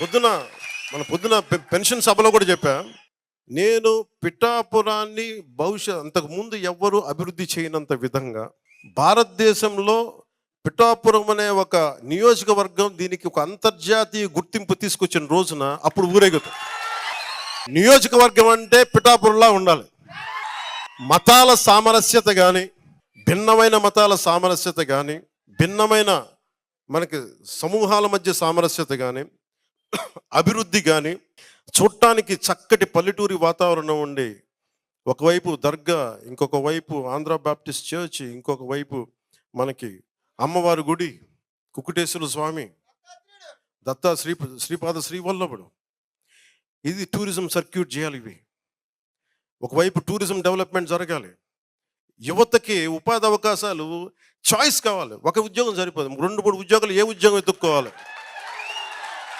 పొద్దున మన పొద్దున పె- పెన్షన్ సభలో కూడా చెప్పా నేను పిఠాపురాన్ని భవిష్యత్ అంతకుముందు ఎవ్వరు ఎవ్వరూ అభివృద్ధి చేయనంత విధంగా భారతదేశంలో పిఠాపురం అనే ఒక నియోజకవర్గం దీనికి ఒక అంతర్జాతీయ గుర్తింపు తీసుకొచ్చిన రోజున అప్పుడు ఊరేగుతాం. నియోజకవర్గం అంటే పిఠాపురంలా ఉండాలి. మతాల సామరస్యత కానీ భిన్నమైన మతాల సామరస్యత కానీ భిన్నమైన మనకి సమూహాల మధ్య సామరస్యత కానీ అభివృద్ధి కానీ చూడటానికి చక్కటి పల్లెటూరి వాతావరణం ఉండి ఒకవైపు దర్గా ఇంకొక వైపు ఆంధ్ర బాప్టిస్ట్ చర్చ్ ఇంకొక వైపు మనకి అమ్మవారి గుడి కుకుటేశ్వర స్వామి దత్తా శ్రీ శ్రీపాద శ్రీవల్లభుడు. ఇది టూరిజం సర్క్యూట్ చేయాలి ఇవి. ఒకవైపు టూరిజం డెవలప్మెంట్ జరగాలి. యువతకి ఉపాధి అవకాశాలు చాయిస్ కావాలి. ఒక ఉద్యోగం సరిపోదు. రెండు మూడు ఉద్యోగాలు ఏ ఉద్యోగం ఎత్తుక్కోవాలి